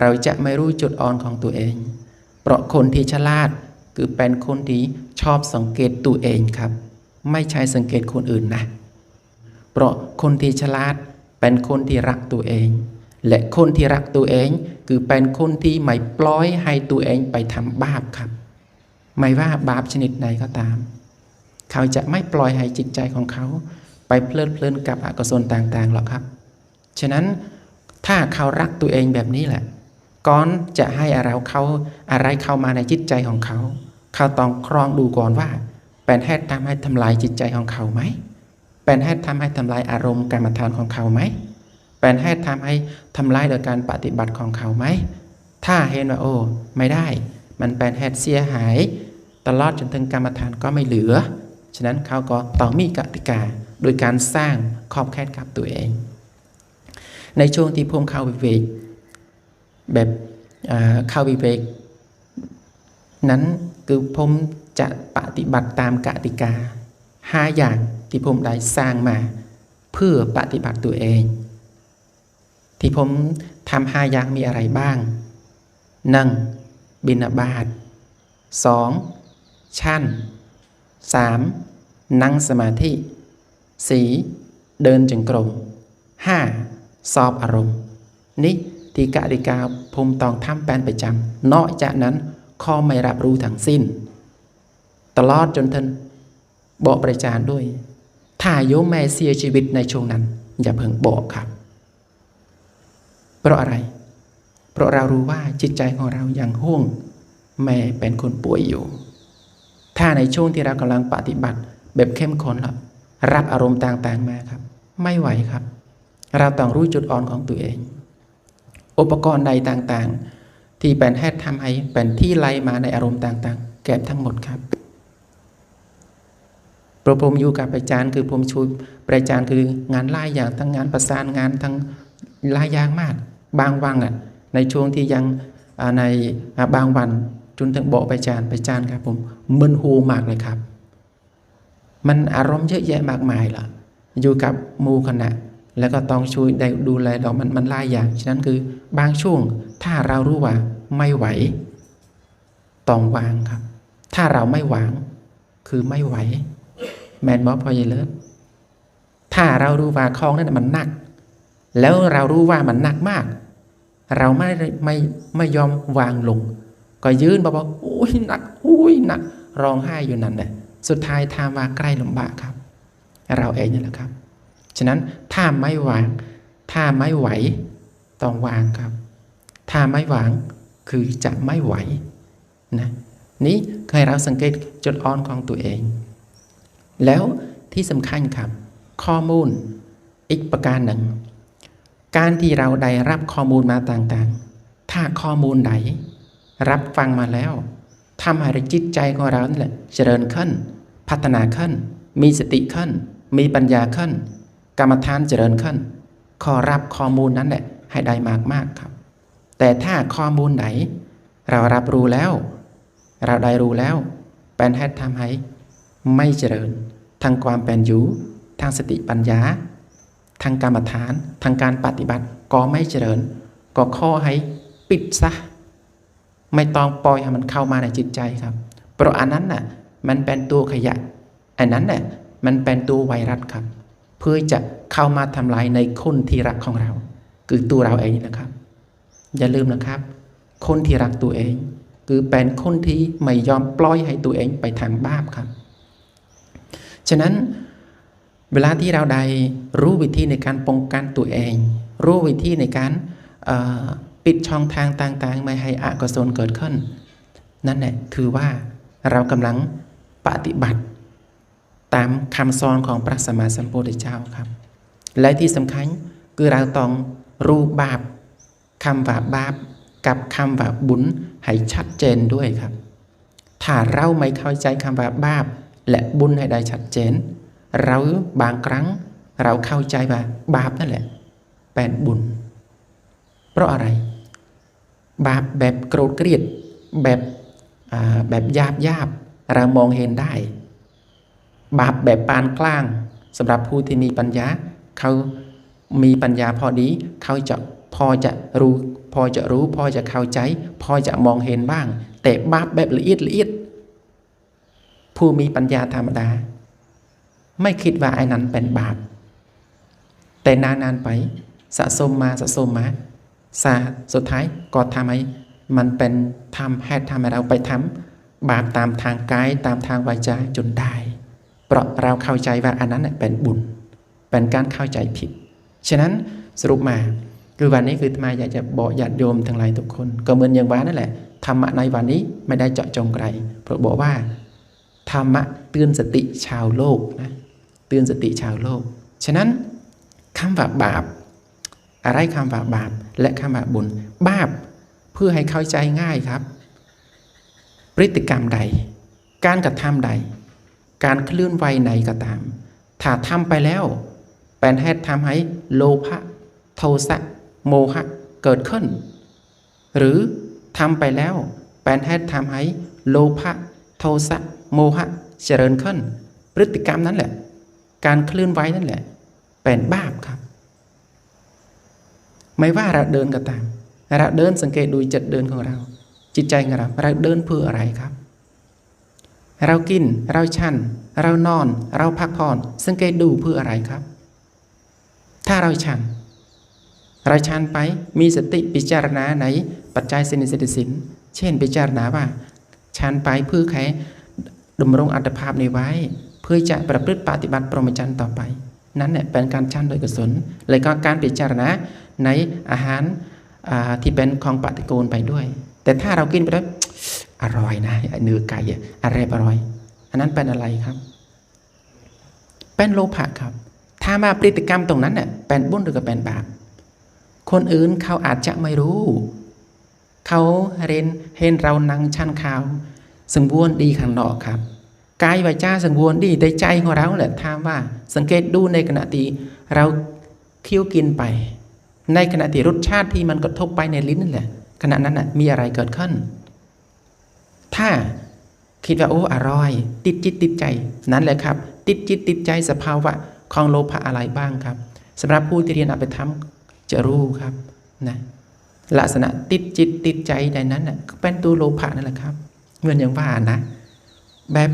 เราจะไม่รู้จุดอ่อนของตัวเอง เพราะคนที่ฉลาดคือเป็นคนที่ชอบสังเกตตัวเองครับ ไม่ใช่สังเกตคนอื่นนะ เพราะคนที่ฉลาดเป็นคนที่รักตัวเอง และคนที่รักตัวเอง คือเป็นคนที่ไม่ปล่อยให้ตัวเองไปทำบาปครับ ไม่ว่าบาปชนิดใดก็ตาม เขาจะไม่ปล่อยให้จิตใจของเขา ไปเพลิดเพลินกับอกุศลต่างๆหรอกครับ ฉะนั้นถ้าเขารักตัวเองแบบนี้แหละ ก่อนจะให้อะไรเขาอะไรเข้ามาในจิตใจของเขา เขาต้องครองดูก่อนว่า เป็นเหตุทำให้ทำลายจิตใจของเขาไหม เป็นเหตุทำให้ทำลายอารมณ์กรรมฐานของเขาไหม เป็นเหตุทำให้ทำลายโดยการปฏิบัติของเขาไหม ถ้าเห็นว่าโอ้ไม่ได้ มันเป็นเหตุเสียหาย ตลอดจนถึงกรรมฐานก็ไม่เหลือ ฉะนั้นเขาก็ต้องมีกติกาโดยการสร้างขอบเขตกับตัวเอง ในช่วงที่ผมเข้าวิเวก แบบอ่าเข้าวิเวกนั้นคือผมจะปฏิบัติตามกติกาห้าอย่างที่ผมได้สร้างมา เพื่อปฏิบัติตัวเอง ที่ผมทำห้าอย่างมีอะไรบ้างหนึ่งบินาบาตสองชั่นสามนั่งสมาธิสี่เดินจงกรมห้าสอบอารมณ์ นี่ ที่กติกาผมตองทำเป็นประจำนอกจากนั้นข้อไม่รับรู้ทั้งสิ้น ตลอดจนท่านบอกประจานด้วย ถ้าโยมแม่เสียชีวิตในช่วงนั้น อย่าเพิ่งบอกครับ เพราะอะไร เพราะเรารู้ว่าจิตใจของเรายังห่วง แม่เป็นคนป่วยอยู่ ถ้าในช่วงที่เรากำลังปฏิบัติ แบบเข้มข้นครับรับอารมณ์ต่างๆมาครับ ไม่ไหวครับ เราต้องรู้จุดอ่อนของตัวเอง อุปกรณ์ใดต่างๆ ที่เป็นเหตุทำให้เป็นที่ไหลมาในอารมณ์ต่างๆ แก็บทั้งหมดครับปรผมอยู่กับอาจารย์คือผมช่วยอาจารย์คืองานไล่อย่างทั้งงานประสานงานทั้งลายยางมาก บางวันอะในช่วงที่ยังในบางวันจนถึงบอกไปอาจารย์ไปอาจารย์ครับผมมึนหูมากเลยครับ มันอารมณ์เยอะแยะมากมายล่ะ อยู่กับมูคณะ แล้วก็ต้องช่วยได้ดูแลเรามันมันหลายอย่าง ฉะนั้นคือบางช่วงถ้าเรารู้ว่าไม่ไหว ต้องวางครับ ถ้าเราไม่วาง คือไม่ไหว แมนบอพอยเลิศถ้าเรารู้ว่าคลองนั้นมันหนัก แล้วเรารู้ว่ามันหนักมาก เราไม่ไม่ไม่ยอมวางลง ก็ยืนบอกว่าโอ้ยหนักโอ้ยหนักร้องไห้อยู่นั่นแหละสุดท้ายทามว่าใกล้ลำบากครับ เราเองนี่แหละครับ ฉะนั้นถ้าไม่วาง ถ้าไม่ไหว ต้องวางครับ ถ้าไม่วางคือจะไม่ไหวนะนี้เคยเราสังเกตจุดอ่อนของตัวเอง แล้วที่สำคัญครับ ข้อมูลอีกประการหนึ่ง การที่เราได้รับข้อมูลมาต่างๆ ถ้าข้อมูลใดรับฟังมาแล้วทำให้จิตใจของเราเนี่แหละเจริญขึ้น พัฒนาขึ้น มีสติขึ้น มีปัญญาขึ้น กรรมฐานเจริญขึ้นขอรับข้อมูลนั้นแหละให้ได้มากมากครับ แต่ถ้าข้อมูลไหน เรารับรู้แล้ว เราได้รู้แล้ว เป็นให้ทำให้ไม่เจริญทางความเป็นอยู่ทางสติปัญญา ทางกรรมฐานทางการปฏิบัติก็ไม่เจริญ ก็ข้อให้ปิดซะไม่ต้องปล่อยให้มันเข้ามาในจิตใจครับ เพราะอันนั้นน่ะมันเป็นตัวขยะ อันนั้นน่ะมันเป็นตัวไวรัสครับ พื่อจะเข้ามาทำลายในคนที่รักของเรา คือตัวเราเองนะครับ อย่าลืมนะครับ คนที่รักตัวเอง คือเป็นคนที่ไม่ยอมปล่อยให้ตัวเองไปทางบาปครับ ฉะนั้นเวลาที่เราได้รู้วิธีในการป้องกันตัวเอง รู้วิธีในการปิดช่องทางต่างๆ ไม่ให้อกุศลเกิดขึ้น นั่นแหละคือว่าเรากำลังปฏิบัติ ตามคำสอนของพระสัมมาสัมพุทธเจ้าครับ และที่สำคัญคือเราต้องรู้บาปคำว่าบาปกับคำว่าบุญให้ชัดเจนด้วยครับ ถ้าเราไม่เข้าใจคำว่าบาปและบุญให้ได้ชัดเจน เราบางครั้งเราเข้าใจว่าบาปนั่นแหละเป็นบุญ เพราะอะไร บาปแบบโกรธเกลียดแบบแบบหยาบยาบเรามองเห็นได้ บาปแบบปานกลางสำหรับผู้ที่มีปัญญาเขามีปัญญาพอดีเขาจะพอจะรู้ พอจะรู้ พอจะเข้าใจ พอจะมองเห็นบ้าง แต่บาปแบบละเอียดละเอียดผู้มีปัญญาธรรมดา ไม่คิดว่าไอ้นั้นเป็นบาป แต่นานๆไปสะสมมาสะสมมาสาสุดท้ายก็ทำให้มันเป็นทำให้ทำให้เราไปทำบาปตามทางกายตามทางวาจาจนได้ เพราะเราเข้าใจว่าอันนั้นเป็นบุญ เป็นการเข้าใจผิด ฉะนั้นสรุปมาคือวันนี้คือมาอยากจะบอกญาติโยมทั้งหลายทุกคน ก็เหมือนอย่างว่านั่นแหละธรรมะในวันนี้ไม่ได้เจาะจงไกลเพราะบอกว่า ธรรมะเตือนสติชาวโลกนะเตือนสติชาวโลก ฉะนั้นคำว่าบาป อะไรคำว่าบาป และคำว่าบุญ บาปเพื่อให้เข้าใจง่ายครับ พฤติกรรมใด การกระทำใด การเคลื่อนไหวไหนก็ตาม ถ้าทำไปแล้วเป็นเหตุทำให้โลภะโทสะโมหะเกิดขึ้น หรือทำไปแล้วเป็นเหตุทำให้โลภะโทสะโมหะเจริญขึ้น พฤติกรรมนั้นแหละ การเคลื่อนไหวนั่นแหละ เป็นบาปครับ ไม่ว่าเราเดินก็ตามเราเดินสังเกตดูจิตเดินของเรา จิตใจของเราเราเดินเพื่ออะไรครับ เรากิน เราชัน เรานอน เราพักผ่อนสังเกตดูเพื่ออะไรครับ ถ้าเราชัน เราชันไปมีสติพิจารณาในปัจจัยสินสิทธิสิน เช่นพิจารณาว่าชันไปเพื่อแค่ดำรงอัตภาพในไว้ เพื่อจะประพฤติปฏิบัติปรมจันทร์ต่อไป นั้นเนี่ยเป็นการชันโดยกุศลและก็การพิจารณาในอาหารที่เป็นของปฏิกูลไปด้วย แต่ถ้าเรากินไปแล้ว อร่อยนะเนื้อไก่อะไรอร่อย อันนั้นเป็นอะไรครับ เป็นโลภะครับ ถ้ามาพฤติกรรมตรงนั้นเน่ยเป็นบุญหรือก็เป็นบาปคนอื่นเขาอาจจะไม่รู้ เขาเรนเห็นเรานั่งชันข่าวสังวนดีข้างนอกครับกายวาจาสังวนดีแต่ใจของเราแหละถามว่า สังเกตดูในขณะที่เราเคี้ยวกินไป ในขณะที่รสชาติที่มันกระทบไปในลิ้นนั่นแหละขณะนั้นน่ะมีอะไรเกิดขึ้น ถ้าคิดว่าโอ้อร่อย ติดจิตติดใจนั้นแหละครับ ติดจิตติดใจสภาวะของโลภะอะไรบ้างครับสำหรับผู้ที่เรียนอภิธรรมจะรู้ครับนะลักษณะติดจิตติดใจในนั้นน่ะเป็นตัวโลภะนั่นแหละครับเหมือนอย่างว่านะ แบบ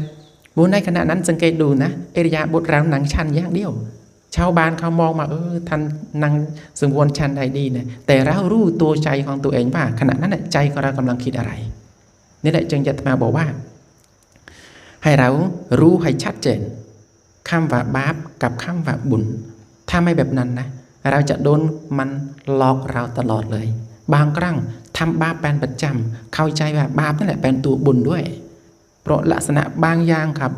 บุในขณะนั้นสังเกตดูนะเอริยาบทเราหนังชันอย่างเดียว ชาวบ้านเขามองมาเออท่านนังสมควรชันใดดีนะแต่เรารู้ตัวใจของตัวเองว่าขณะนั้นใจของเรากำลังคิดอะไร นี่แหละจึงจะมาบอกว่า ให้เรารู้ให้ชัดเจนคำว่าบาปกับคำว่าบุญ ถ้าไม่แบบนั้นนะ เราจะโดนมันหลอกเราตลอดเลย บางครั้งทำบาปเป็นประจำเข้าใจว่าบาปนั่นแหละเป็นตัวบุญด้วย เพราะลักษณะบางอย่างครับ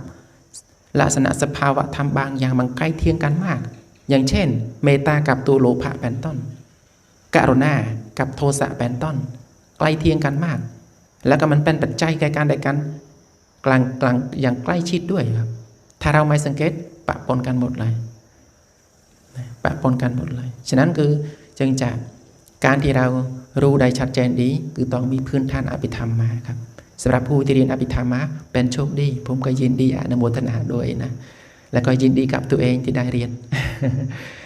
ลักษณะสภาวะธรรมบางอย่างมันใกล้เทียงกันมาก อย่างเช่น เมตตากับตัวโลภะเป็นต้นกรุณากับโทสะเป็นต้น ใกล้เทียงกันมาก แล้วก็มันเป็นปัจจัยแก่การใดกันกลางกลางอย่างใกล้ชิดด้วยครับ ถ้าเราไม่สังเกตปะปนกันหมดเลยปะปนกันหมดเลย ฉะนั้นคือจึงจะการที่เรารู้ได้ชัดเจนดี คือต้องมีพื้นฐานอภิธรรมมาครับสำหรับผู้ที่เรียนอภิธรรมมาเป็นโชคดี ผมก็ยินดีอนุโมทนาด้วยนะ แล้วก็ยินดีกับตัวเองที่ได้เรียน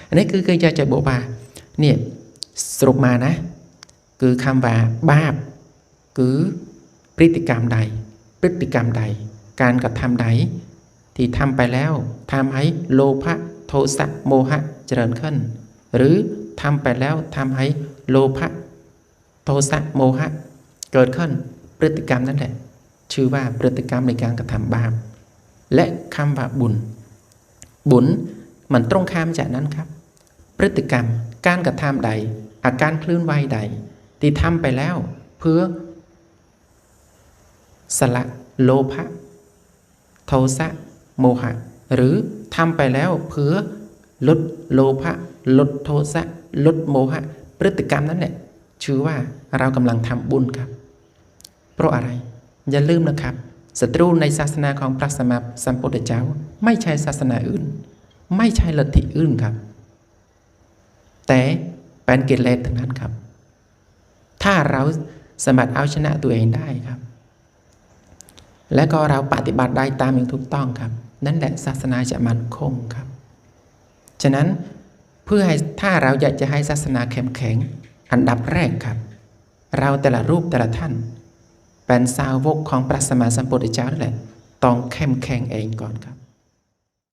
อันนี้คือคือจะจะบอกว่าเนี่ยสรุปมานะ คือคำว่าบาป คือ พฤติกรรมใด พฤติกรรมใด การกระทำใด ที่ทำไปแล้วทำให้โลภะโทสะโมหะเจริญขึ้น หรือทำไปแล้วทำให้โลภะโทสะโมหะ เกิดขึ้นพฤติกรรมนั่นแหละ ชื่อว่าพฤติกรรมในการกระทำบาปและคำว่าบุญ บุญมันตรงข้ามจากนั้นครับ พฤติกรรมการกระทำใด อาการคลื่นไหวใด ที่ทำไปแล้ว เพื่อ สละ โลภะโทสะโมหะ หรือทำไปแล้วเพื่อลดโลภะลดโทสะลดโมหะ พฤติกรรมนั้นแหละชื่อว่าเรากำลังทำบุญครับ เพราะอะไร อย่าลืมนะครับศัตรูในศาสนาของพระสมมาสัมพุทธเจ้า ไม่ใช่ศาสนาอื่น ไม่ใช่ลัทธิอื่นครับ แต่เป็นกิเลสทั้งนั้นครับ ถ้าเราสามารถเอาชนะตัวเองได้ครับ และก็เราปฏิบัติได้ตามอย่างถูกต้องครับ นั่นแหละศาสนาจะมั่นคงครับ ฉะนั้นเพื่อให้ถ้าเราอยากจะให้ศาสนาเข้มแข็งอันดับแรกครับ เราแต่ละรูปแต่ละท่าน เป็นสาวกของพระสมมาสัมพุทธเจ้านั่นแหละต้องเข้มแข็งเองก่อนครับ